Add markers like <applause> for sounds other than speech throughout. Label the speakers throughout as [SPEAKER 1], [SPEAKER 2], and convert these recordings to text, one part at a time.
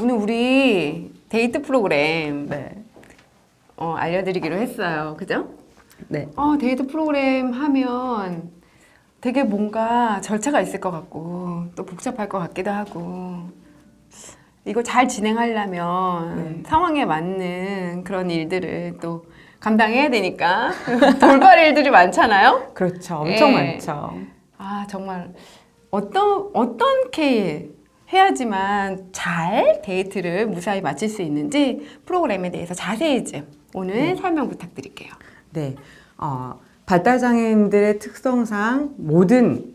[SPEAKER 1] 오늘 우리 데이트 프로그램
[SPEAKER 2] 네.
[SPEAKER 1] 어, 알려드리기로 했어요. 그죠?
[SPEAKER 2] 네.
[SPEAKER 1] 어, 데이트 프로그램 하면 되게 뭔가 절차가 있을 것 같고 또 복잡할 것 같기도 하고 이거 잘 진행하려면
[SPEAKER 2] 네.
[SPEAKER 1] 상황에 맞는 그런 일들을 또 감당해야 되니까 <laughs> 돌발 일들이 많잖아요.
[SPEAKER 2] 그렇죠. 엄청
[SPEAKER 1] 예.
[SPEAKER 2] 많죠.
[SPEAKER 1] 아 정말 어떤 어떻게 해야지만 잘 데이트를 무사히 마칠 수 있는지 프로그램에 대해서 자세히 좀 오늘 설명 부탁드릴게요.
[SPEAKER 2] 네. 어, 발달장애인들의 특성상 모든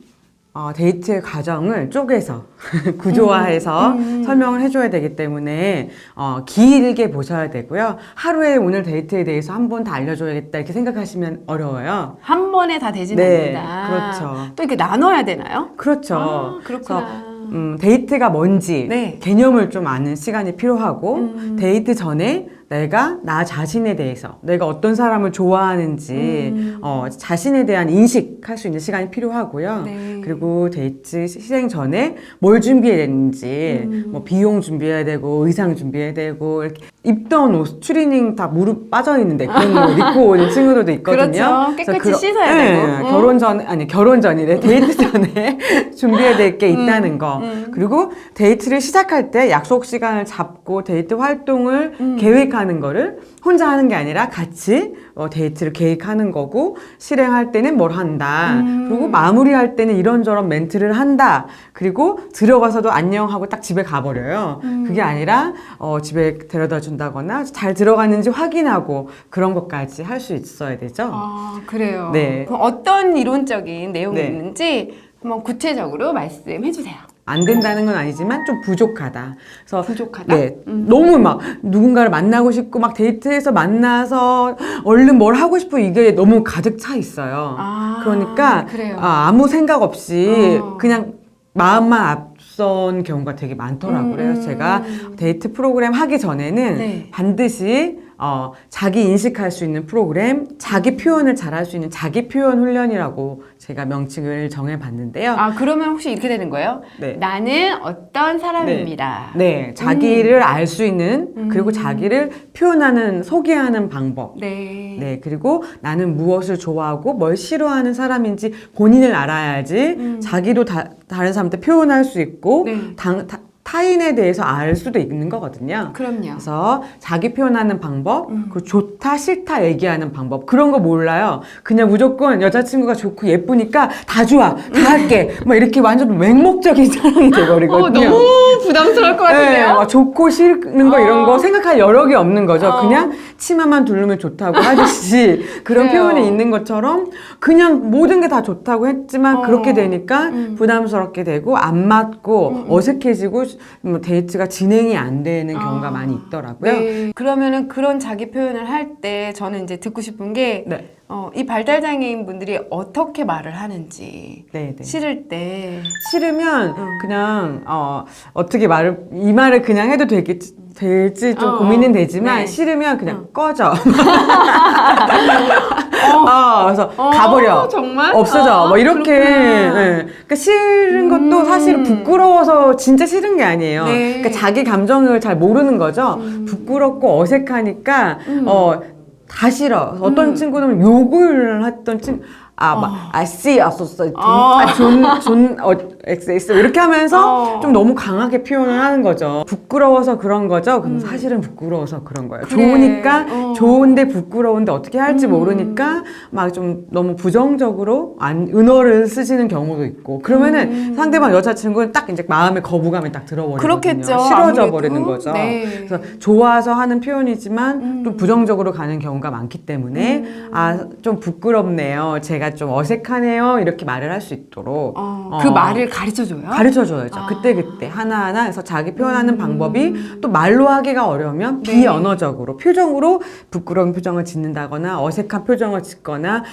[SPEAKER 2] 어, 데이트 과정을 쪼개서 <laughs> 구조화해서 설명을 해줘야 되기 때문에 어, 길게 보셔야 되고요. 하루에 오늘 데이트에 대해서 한 번 다 알려줘야겠다 이렇게 생각하시면 어려워요.
[SPEAKER 1] 한 번에 다 되진
[SPEAKER 2] 네,
[SPEAKER 1] 않는다.
[SPEAKER 2] 그렇죠.
[SPEAKER 1] 또 이렇게 나눠야 되나요?
[SPEAKER 2] 그렇죠.
[SPEAKER 1] 아, 그렇구나.
[SPEAKER 2] 음, 데이트가 뭔지
[SPEAKER 1] 네.
[SPEAKER 2] 개념을 좀 아는 시간이 필요하고
[SPEAKER 1] 음.
[SPEAKER 2] 데이트 전에 내가 나 자신에 대해서 내가 어떤 사람을 좋아하는지
[SPEAKER 1] 음.
[SPEAKER 2] 어, 자신에 대한 인식할 수 있는 시간이 필요하고요.
[SPEAKER 1] 네.
[SPEAKER 2] 그리고 데이트 시행 전에 뭘 준비해야 되는지
[SPEAKER 1] 음.
[SPEAKER 2] 뭐 비용 준비해야 되고 의상 준비해야 되고 이렇게 입던 옷 추리닝 다 무릎 빠져 있는데 그런 거 입고 오는 친구들도 있거든요.
[SPEAKER 1] 그렇죠. 깨끗이 씻어야
[SPEAKER 2] 네,
[SPEAKER 1] 되고. 음.
[SPEAKER 2] 결혼 전 아니 결혼 전이래 <laughs> 데이트 전에 <laughs> 준비해야 될 게 있다는 거.
[SPEAKER 1] 음.
[SPEAKER 2] 그리고 데이트를 시작할 때 약속 시간을 잡고 데이트 활동을
[SPEAKER 1] 음.
[SPEAKER 2] 계획하는 거를 혼자 하는 게 아니라 같이 어, 데이트를 계획하는 거고 실행할 때는 뭘 한다.
[SPEAKER 1] 음.
[SPEAKER 2] 그리고 마무리할 때는 이런저런 멘트를 한다. 그리고 들어가서도 안녕하고 딱 집에 가버려요.
[SPEAKER 1] 음.
[SPEAKER 2] 그게 아니라 어, 집에 데려다 준다거나 잘 들어갔는지 확인하고 그런 것까지 할 수 있어야 되죠.
[SPEAKER 1] 아 그래요.
[SPEAKER 2] 네.
[SPEAKER 1] 그럼 어떤 이론적인 내용이
[SPEAKER 2] 네.
[SPEAKER 1] 있는지 한번 구체적으로 말씀해 주세요.
[SPEAKER 2] 안 된다는 건 아니지만 좀 부족하다. 그래서
[SPEAKER 1] 부족하다.
[SPEAKER 2] 네,
[SPEAKER 1] 음.
[SPEAKER 2] 너무 막 누군가를 만나고 싶고 막 데이트해서 만나서 얼른 뭘 하고 싶어 이게 너무 가득 차 있어요.
[SPEAKER 1] 아,
[SPEAKER 2] 그러니까
[SPEAKER 1] 그래요.
[SPEAKER 2] 아, 무 생각 없이
[SPEAKER 1] 어.
[SPEAKER 2] 그냥 마음만 앞선 경우가 되게 많더라고요.
[SPEAKER 1] 음,
[SPEAKER 2] 그래서
[SPEAKER 1] 음,
[SPEAKER 2] 제가
[SPEAKER 1] 음.
[SPEAKER 2] 데이트 프로그램 하기 전에는
[SPEAKER 1] 네.
[SPEAKER 2] 반드시 어, 자기 인식할 수 있는 프로그램, 자기 표현을 잘할 수 있는 자기 표현 훈련이라고 제가 명칭을 정해봤는데요.
[SPEAKER 1] 아 그러면 혹시 이렇게 되는 거예요?
[SPEAKER 2] 네.
[SPEAKER 1] 나는 어떤 사람입니다.
[SPEAKER 2] 네, 자기를 알수 있는
[SPEAKER 1] 음.
[SPEAKER 2] 그리고 자기를 표현하는 소개하는 방법.
[SPEAKER 1] 네.
[SPEAKER 2] 네, 그리고 나는 무엇을 좋아하고 뭘 싫어하는 사람인지 본인을 알아야지
[SPEAKER 1] 음.
[SPEAKER 2] 자기도 다, 다른 사람한테 표현할 수 있고
[SPEAKER 1] 네.
[SPEAKER 2] 당, 타, 타인에 대해서 알 수도 있는 거거든요.
[SPEAKER 1] 그럼요.
[SPEAKER 2] 그래서 자기 표현하는 방법,
[SPEAKER 1] 음.
[SPEAKER 2] 그 좋다 싫다 얘기하는 방법 그런 거 몰라요. 그냥 무조건 여자친구가 좋고 예쁘니까 다 좋아, 다 할게. <laughs> 막 이렇게 완전 맹목적인 사랑이 돼버리거든요.
[SPEAKER 1] 어, 너무 부담스러울 것
[SPEAKER 2] 네,
[SPEAKER 1] 같은데요?
[SPEAKER 2] 막 좋고 싫은 거 이런
[SPEAKER 1] 어.
[SPEAKER 2] 거 생각할 여력이 없는 거죠.
[SPEAKER 1] 어.
[SPEAKER 2] 그냥 치마만 두르면 좋다고 하듯이 <laughs> 그런
[SPEAKER 1] 그래요.
[SPEAKER 2] 표현이 있는 것처럼 그냥 모든 게 다 좋다고 했지만
[SPEAKER 1] 어.
[SPEAKER 2] 그렇게 되니까
[SPEAKER 1] 음.
[SPEAKER 2] 부담스럽게 되고 안 맞고
[SPEAKER 1] 음, 음.
[SPEAKER 2] 어색해지고 뭐 데이트가 진행이 안 되는 경우가
[SPEAKER 1] 아.
[SPEAKER 2] 많이 있더라고요.
[SPEAKER 1] 네. 그러면은 그런 자기 표현을 할 때 저는 이제 듣고 싶은 게
[SPEAKER 2] 네.
[SPEAKER 1] 어, 이 발달장애인 분들이 어떻게 말을 하는지
[SPEAKER 2] 네, 네.
[SPEAKER 1] 싫을 때
[SPEAKER 2] 싫으면
[SPEAKER 1] 음.
[SPEAKER 2] 그냥 어, 어떻게 말을 이 말을 그냥 해도 되겠지 될지 좀
[SPEAKER 1] 어,
[SPEAKER 2] 고민은
[SPEAKER 1] 어.
[SPEAKER 2] 되지만
[SPEAKER 1] 네.
[SPEAKER 2] 싫으면 그냥
[SPEAKER 1] 어.
[SPEAKER 2] 꺼져. <laughs> <laughs> 어, 그래서
[SPEAKER 1] 어,
[SPEAKER 2] 가버려.
[SPEAKER 1] 정말
[SPEAKER 2] 없어져.
[SPEAKER 1] 아,
[SPEAKER 2] 뭐 이렇게.
[SPEAKER 1] 그렇구나.
[SPEAKER 2] 예. 그러니까 싫은 것도
[SPEAKER 1] 음.
[SPEAKER 2] 사실 부끄러워서 진짜 싫은 게 아니에요.
[SPEAKER 1] 네.
[SPEAKER 2] 그러니까 자기 감정을 잘 모르는 거죠.
[SPEAKER 1] 음.
[SPEAKER 2] 부끄럽고 어색하니까
[SPEAKER 1] 음.
[SPEAKER 2] 어. 다 싫어. 어떤
[SPEAKER 1] 음.
[SPEAKER 2] 친구는 욕을 했던 친구, 아, 막,
[SPEAKER 1] 어.
[SPEAKER 2] 아, 씨, 아, 소, 소, 존,
[SPEAKER 1] 어.
[SPEAKER 2] 어, XX. 이렇게 하면서
[SPEAKER 1] 어.
[SPEAKER 2] 좀 너무 강하게 표현을 하는 거죠. 부끄러워서 그런 거죠. 그럼
[SPEAKER 1] 음.
[SPEAKER 2] 사실은 부끄러워서 그런 거예요.
[SPEAKER 1] 그래.
[SPEAKER 2] 좋으니까,
[SPEAKER 1] 어.
[SPEAKER 2] 좋은데 부끄러운데 어떻게 할지
[SPEAKER 1] 음.
[SPEAKER 2] 모르니까 막 좀 너무 부정적으로 안, 은어를 쓰시는 경우도 있고. 그러면은
[SPEAKER 1] 음.
[SPEAKER 2] 상대방 여자친구는 딱 이제 마음에 거부감이 딱 들어버리거든요.
[SPEAKER 1] 그렇겠죠.
[SPEAKER 2] 싫어져
[SPEAKER 1] 아무래도.
[SPEAKER 2] 버리는 거죠.
[SPEAKER 1] 네.
[SPEAKER 2] 그래서 좋아서 하는 표현이지만
[SPEAKER 1] 음.
[SPEAKER 2] 좀 부정적으로 가는 경우가 많기 때문에
[SPEAKER 1] 음.
[SPEAKER 2] 아좀 부끄럽네요. 제가 좀 어색하네요. 이렇게 말을 할 수 있도록
[SPEAKER 1] 어,
[SPEAKER 2] 어.
[SPEAKER 1] 그 말을 가르쳐 줘요?
[SPEAKER 2] 가르쳐 줘야죠.
[SPEAKER 1] 아.
[SPEAKER 2] 그때 그때 하나하나 해서 자기 표현하는
[SPEAKER 1] 음.
[SPEAKER 2] 방법이 또 말로 하기가 어려우면
[SPEAKER 1] 네.
[SPEAKER 2] 비언어적으로 표정으로 부끄러운 표정을 짓는다거나 어색한 표정을 짓거나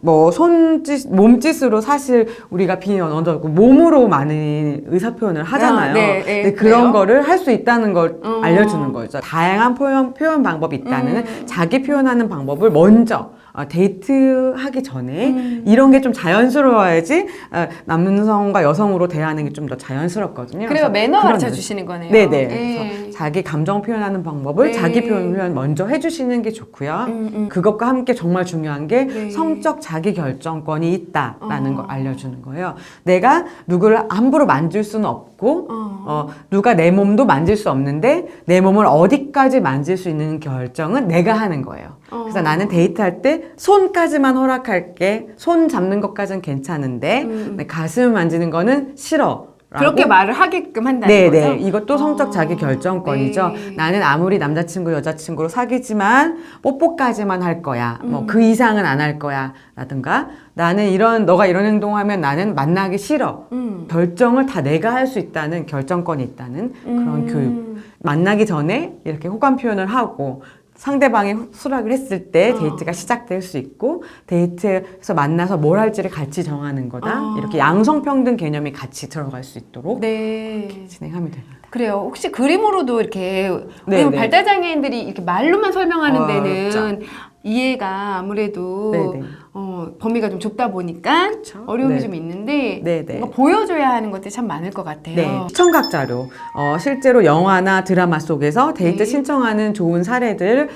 [SPEAKER 2] 뭐 손짓 몸짓으로 사실 우리가 비언어적으로 몸으로 많은 의사 표현을 하잖아요.
[SPEAKER 1] 아, 네, 네, 그래요?
[SPEAKER 2] 그런 거를 할 수 있다는 걸
[SPEAKER 1] 어.
[SPEAKER 2] 알려주는 거죠. 다양한 표현 표현 방법이 있다는
[SPEAKER 1] 음.
[SPEAKER 2] 자기 표현하는 방법을 먼저 어, 데이트 하기 전에
[SPEAKER 1] 음.
[SPEAKER 2] 이런 게 좀 자연스러워야지 어, 남성과 여성으로 대하는 게 좀 더 자연스럽거든요.
[SPEAKER 1] 그래요 매너 가르쳐
[SPEAKER 2] 거-
[SPEAKER 1] 주시는 거네요.
[SPEAKER 2] 네네.
[SPEAKER 1] 예.
[SPEAKER 2] 자기 감정 표현하는 방법을
[SPEAKER 1] 네.
[SPEAKER 2] 자기 표현 먼저 해주시는 게 좋고요.
[SPEAKER 1] 음, 음.
[SPEAKER 2] 그것과 함께 정말 중요한 게
[SPEAKER 1] 네.
[SPEAKER 2] 성적 자기 결정권이 있다라는
[SPEAKER 1] 어.
[SPEAKER 2] 걸 알려주는 거예요. 내가 누구를 함부로 만질 수는 없고
[SPEAKER 1] 어.
[SPEAKER 2] 어, 누가 내 몸도 만질 수 없는데 내 몸을 어디까지 만질 수 있는 결정은 내가 하는 거예요.
[SPEAKER 1] 어.
[SPEAKER 2] 그래서 나는 데이트할 때 손까지만 허락할게. 손 잡는 것까지는 괜찮은데
[SPEAKER 1] 음.
[SPEAKER 2] 내 가슴 만지는 거는 싫어.
[SPEAKER 1] 그렇게 말을 하게끔 한다는
[SPEAKER 2] 네,
[SPEAKER 1] 거죠?
[SPEAKER 2] 네. 이것도 성적
[SPEAKER 1] 어,
[SPEAKER 2] 자기 결정권이죠.
[SPEAKER 1] 네.
[SPEAKER 2] 나는 아무리 남자친구, 여자친구로 사귀지만 뽀뽀까지만 할 거야.
[SPEAKER 1] 음.
[SPEAKER 2] 뭐그 이상은 안 할 거야. 라든가 나는 이런 너가 이런 행동하면 나는 만나기 싫어.
[SPEAKER 1] 음.
[SPEAKER 2] 결정을 다 내가 할 수 있다는 결정권이 있다는 그런
[SPEAKER 1] 음.
[SPEAKER 2] 교육. 만나기 전에 이렇게 호감 표현을 하고 상대방이 수락을 했을 때
[SPEAKER 1] 어.
[SPEAKER 2] 데이트가 시작될 수 있고 데이트에서 만나서 뭘 할지를 같이 정하는 거다.
[SPEAKER 1] 어.
[SPEAKER 2] 이렇게 양성평등 개념이 같이 들어갈 수 있도록
[SPEAKER 1] 네.
[SPEAKER 2] 진행하면 됩니다.
[SPEAKER 1] 그래요. 혹시 그림으로도 이렇게
[SPEAKER 2] 네, 네.
[SPEAKER 1] 발달 장애인들이 이렇게 말로만 설명하는
[SPEAKER 2] 어,
[SPEAKER 1] 데는
[SPEAKER 2] 어렵죠.
[SPEAKER 1] 이해가 아무래도
[SPEAKER 2] 네, 네.
[SPEAKER 1] 어, 범위가 좀 좁다 보니까
[SPEAKER 2] 그렇죠.
[SPEAKER 1] 어려움이
[SPEAKER 2] 네.
[SPEAKER 1] 좀 있는데
[SPEAKER 2] 네, 네.
[SPEAKER 1] 뭔가 보여줘야 하는 것들이 참 많을 것 같아요.
[SPEAKER 2] 네, 시청각 자료. 어, 실제로 영화나 드라마 속에서 데이트
[SPEAKER 1] 네.
[SPEAKER 2] 신청하는 좋은 사례들을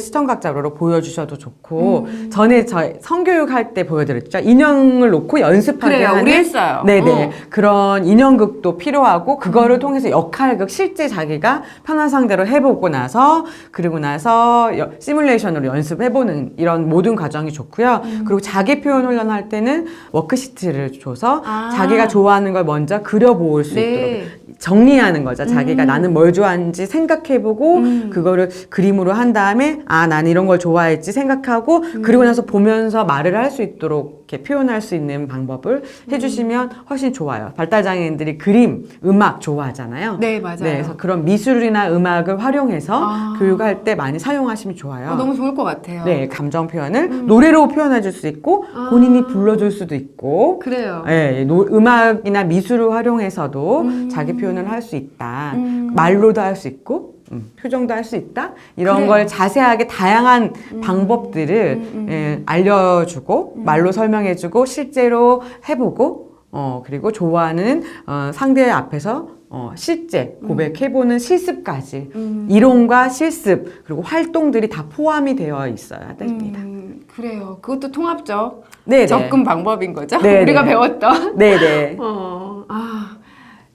[SPEAKER 2] 시청각 자료로 보여주셔도 좋고
[SPEAKER 1] 음.
[SPEAKER 2] 전에 저 성교육 할 때 보여드렸죠. 인형을 놓고 연습하게
[SPEAKER 1] 그래요.
[SPEAKER 2] 하는
[SPEAKER 1] 우리 했어요.
[SPEAKER 2] 네네
[SPEAKER 1] 어.
[SPEAKER 2] 그런 인형극도 필요하고 그거를 통해서 역할극 실제 자기가 편한 상대로 해보고 나서 그리고 나서 여- 시뮬레이션으로 연습해보는 이런 모든 과정이 좋고요.
[SPEAKER 1] 음.
[SPEAKER 2] 그리고 자기 표현 훈련할 때는 워크시트를 줘서
[SPEAKER 1] 아.
[SPEAKER 2] 자기가 좋아하는 걸 먼저 그려볼 수 있도록
[SPEAKER 1] 네.
[SPEAKER 2] 정리하는 거죠. 자기가
[SPEAKER 1] 음.
[SPEAKER 2] 나는 뭘 좋아하는지 생각해보고
[SPEAKER 1] 음.
[SPEAKER 2] 그거를 그림으로 한 다음에 아, 난 이런 걸 좋아했지 생각하고
[SPEAKER 1] 음.
[SPEAKER 2] 그리고 나서 보면서 말을 할 수 있도록 이렇게 표현할 수 있는 방법을
[SPEAKER 1] 음.
[SPEAKER 2] 해주시면 훨씬 좋아요. 발달장애인들이 그림, 음악 좋아하잖아요.
[SPEAKER 1] 네, 맞아요.
[SPEAKER 2] 네, 그래서 그런 미술이나 음악을 활용해서
[SPEAKER 1] 아.
[SPEAKER 2] 교육할 때 많이 사용하시면 좋아요.
[SPEAKER 1] 어, 너무 좋을 것 같아요.
[SPEAKER 2] 네, 감정 표현을 노래로 표현해 줄 수 있고
[SPEAKER 1] 아.
[SPEAKER 2] 본인이 불러줄 수도 있고
[SPEAKER 1] 그래요.
[SPEAKER 2] 예, 노- 음악이나 미술을 활용해서도
[SPEAKER 1] 음.
[SPEAKER 2] 자기 표현을 할 수 있다.
[SPEAKER 1] 음.
[SPEAKER 2] 말로도 할 수 있고 음, 표정도 할 수 있다. 이런
[SPEAKER 1] 그래요.
[SPEAKER 2] 걸 자세하게 다양한 방법들을
[SPEAKER 1] 음, 음.
[SPEAKER 2] 예, 알려주고 말로 설명해주고 실제로 해보고 어, 그리고 좋아하는 어, 상대 앞에서 어, 실제 고백해보는 실습까지
[SPEAKER 1] 음.
[SPEAKER 2] 이론과 실습 그리고 활동들이 다 포함이 되어 있어야 됩니다.
[SPEAKER 1] 음, 그래요. 그것도 통합적
[SPEAKER 2] 네,
[SPEAKER 1] 접근 방법인 거죠.
[SPEAKER 2] 네,
[SPEAKER 1] 우리가
[SPEAKER 2] 네.
[SPEAKER 1] 배웠던.
[SPEAKER 2] 네, 네. <laughs>
[SPEAKER 1] 어, 아,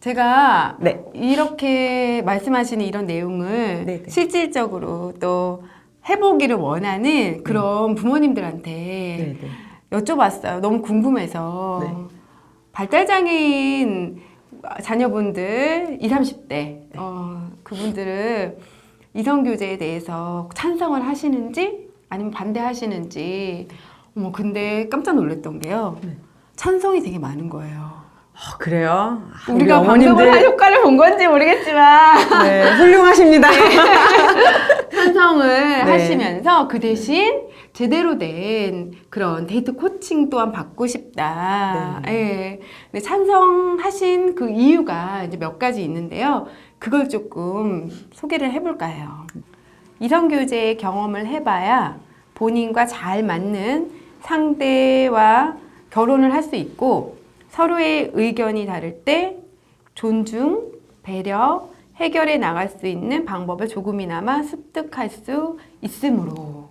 [SPEAKER 1] 제가
[SPEAKER 2] 네.
[SPEAKER 1] 이렇게 말씀하시는 이런 내용을
[SPEAKER 2] 네, 네.
[SPEAKER 1] 실질적으로 또 해보기를 원하는 그런 부모님들한테
[SPEAKER 2] 네, 네.
[SPEAKER 1] 여쭤봤어요. 너무 궁금해서.
[SPEAKER 2] 네.
[SPEAKER 1] 발달장애인 자녀분들 20, 30대
[SPEAKER 2] 네.
[SPEAKER 1] 어, 그분들을 이성교제에 대해서 찬성을 하시는지 아니면 반대하시는지 어머 근데 깜짝 놀랐던 게요.
[SPEAKER 2] 네.
[SPEAKER 1] 찬성이 되게 많은 거예요.
[SPEAKER 2] 어, 그래요? 아,
[SPEAKER 1] 우리가
[SPEAKER 2] 우리
[SPEAKER 1] 방송을 할 효과를 본 건지 모르겠지만
[SPEAKER 2] 네, 훌륭하십니다. <laughs>
[SPEAKER 1] 찬성을
[SPEAKER 2] 네.
[SPEAKER 1] 하시면서 그 대신 제대로 된 그런 데이트 코칭 또한 받고 싶다.
[SPEAKER 2] 네.
[SPEAKER 1] 예. 근데 찬성하신 그 이유가 이제 몇 가지 있는데요. 그걸 조금 소개를 해볼까 해요. 이성 교제 경험을 해봐야 본인과 잘 맞는 상대와 결혼을 할 수 있고 서로의 의견이 다를 때 존중, 배려, 해결해 나갈 수 있는 방법을 조금이나마 습득할 수 있으므로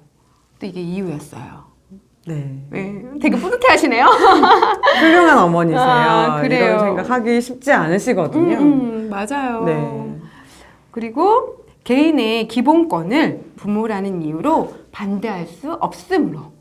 [SPEAKER 1] 또 이게 이유였어요.
[SPEAKER 2] 네.
[SPEAKER 1] 네, 되게 뿌듯해 하시네요. <laughs>
[SPEAKER 2] 훌륭한 어머니세요.
[SPEAKER 1] 아, 그래요.
[SPEAKER 2] 이런 생각하기 쉽지 않으시거든요.
[SPEAKER 1] 음, 음, 맞아요.
[SPEAKER 2] 네.
[SPEAKER 1] 그리고 개인의 기본권을 부모라는 이유로 반대할 수 없으므로.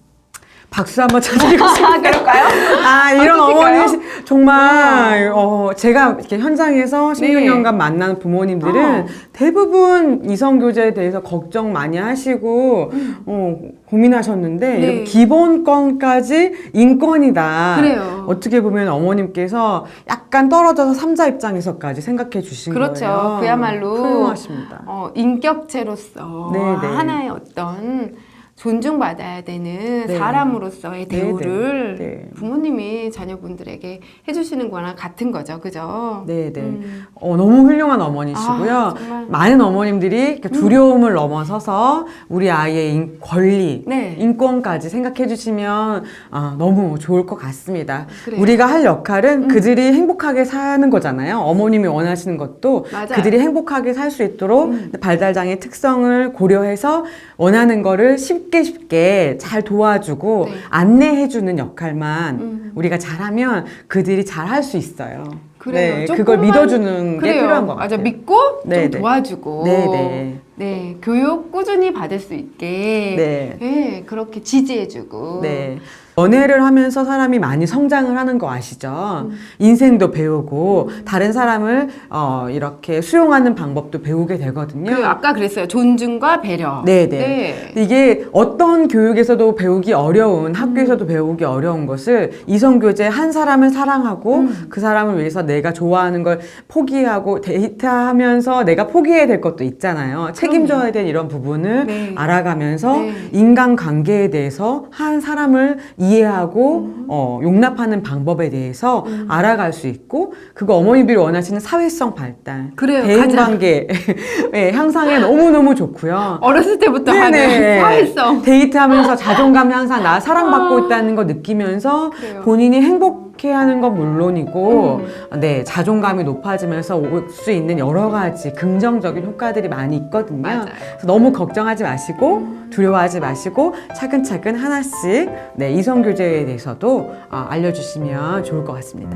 [SPEAKER 2] 박수 한번 쳐드리고 싶어요. <laughs>
[SPEAKER 1] 아, 그럴까요?
[SPEAKER 2] 아, 이런
[SPEAKER 1] 어떠실까요?
[SPEAKER 2] 어머니, 정말, 어, 제가 이렇게 현장에서
[SPEAKER 1] 네.
[SPEAKER 2] 16년간 만나는 부모님들은
[SPEAKER 1] 어.
[SPEAKER 2] 대부분 이성교제에 대해서 걱정 많이 하시고, 어, 고민하셨는데,
[SPEAKER 1] 네.
[SPEAKER 2] 이런 기본권까지 인권이다.
[SPEAKER 1] 그래요.
[SPEAKER 2] 어떻게 보면 어머님께서 약간 떨어져서 삼자 입장에서까지 생각해 주신
[SPEAKER 1] 그렇죠.
[SPEAKER 2] 거예요.
[SPEAKER 1] 그야말로
[SPEAKER 2] 훌륭하십니다.
[SPEAKER 1] 어, 인격체로서
[SPEAKER 2] 네, 네.
[SPEAKER 1] 하나의 어떤 존중받아야 되는
[SPEAKER 2] 네.
[SPEAKER 1] 사람으로서의
[SPEAKER 2] 네,
[SPEAKER 1] 대우를
[SPEAKER 2] 네. 네.
[SPEAKER 1] 부모님이 자녀분들에게 해주시는 거랑 같은 거죠, 그죠?
[SPEAKER 2] 네, 네.
[SPEAKER 1] 음.
[SPEAKER 2] 어, 너무 훌륭한 어머니시고요.
[SPEAKER 1] 아.
[SPEAKER 2] 많은 어머님들이 이렇게 두려움을 넘어서서 우리 아이의 인- 권리,
[SPEAKER 1] 네.
[SPEAKER 2] 인권까지 생각해 주시면 아, 너무 좋을 것 같습니다.
[SPEAKER 1] 그래요.
[SPEAKER 2] 우리가 할 역할은
[SPEAKER 1] 음.
[SPEAKER 2] 그들이 행복하게 사는 거잖아요. 어머님이 원하시는 것도
[SPEAKER 1] 맞아요.
[SPEAKER 2] 그들이 행복하게 살 수 있도록
[SPEAKER 1] 음.
[SPEAKER 2] 발달장애 특성을 고려해서 원하는 거를 쉽게 쉽게 잘 도와주고
[SPEAKER 1] 네.
[SPEAKER 2] 안내해주는 역할만
[SPEAKER 1] 음.
[SPEAKER 2] 우리가 잘하면 그들이 잘 할 수 있어요.
[SPEAKER 1] 그래요.
[SPEAKER 2] 네,
[SPEAKER 1] 조금만-
[SPEAKER 2] 그걸 믿어주는 게
[SPEAKER 1] 그래요.
[SPEAKER 2] 필요한 것
[SPEAKER 1] 맞아,
[SPEAKER 2] 같아요.
[SPEAKER 1] 믿고
[SPEAKER 2] 네,
[SPEAKER 1] 좀
[SPEAKER 2] 네.
[SPEAKER 1] 도와주고.
[SPEAKER 2] 네, 네.
[SPEAKER 1] 네, 교육 꾸준히 받을 수 있게.
[SPEAKER 2] 네.
[SPEAKER 1] 네, 그렇게 지지해주고.
[SPEAKER 2] 네. 연애를 하면서 사람이 많이 성장을 하는 거 아시죠?
[SPEAKER 1] 음.
[SPEAKER 2] 인생도 배우고 다른 사람을 어, 이렇게 수용하는 방법도 배우게 되거든요.
[SPEAKER 1] 그 아까 그랬어요. 존중과 배려.
[SPEAKER 2] 네, 네. 이게 어떤 교육에서도 배우기 어려운 학교에서도 배우기 어려운 것을 이성 교제 한 사람을 사랑하고
[SPEAKER 1] 음.
[SPEAKER 2] 그 사람을 위해서 내가 좋아하는 걸 포기하고 데이트하면서 내가 포기해야 될 것도 있잖아요. 책임져야 될 이런 부분을
[SPEAKER 1] 네.
[SPEAKER 2] 알아가면서
[SPEAKER 1] 네.
[SPEAKER 2] 인간 관계에 대해서 한 사람을 이해하고
[SPEAKER 1] 음.
[SPEAKER 2] 어, 용납하는 방법에 대해서 알아갈 수 있고 그거 어머니들이 원하시는 사회성 발달,
[SPEAKER 1] 그래요.
[SPEAKER 2] 대인
[SPEAKER 1] 가장.
[SPEAKER 2] 관계 <laughs> 예, 향상에 너무 너무 좋고요.
[SPEAKER 1] 어렸을 때부터
[SPEAKER 2] 네네.
[SPEAKER 1] 하는 사회성.
[SPEAKER 2] 데이트하면서 자존감 향상, 나 사랑받고
[SPEAKER 1] 아.
[SPEAKER 2] 있다는 거 느끼면서
[SPEAKER 1] 그래요.
[SPEAKER 2] 본인이 행복해 하는 건 물론이고,
[SPEAKER 1] 음.
[SPEAKER 2] 네 자존감이 높아지면서 올 수 있는 여러 가지 긍정적인 효과들이 많이 있거든요.
[SPEAKER 1] 맞아요.
[SPEAKER 2] 그래서 너무 걱정하지 마시고 두려워하지 마시고 차근차근 하나씩 네 이성 교제에 대해서도 어, 알려주시면 좋을 것 같습니다.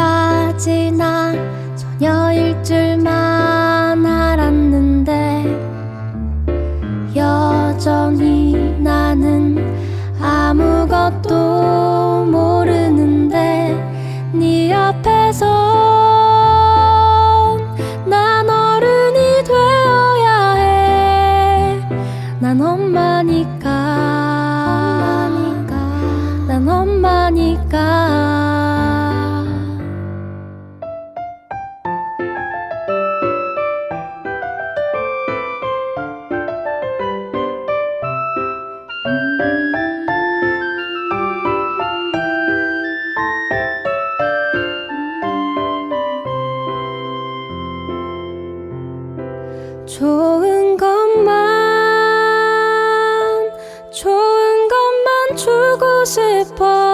[SPEAKER 3] 언제까지나 난 엄마니까. 난 엄마니까. 좋은 것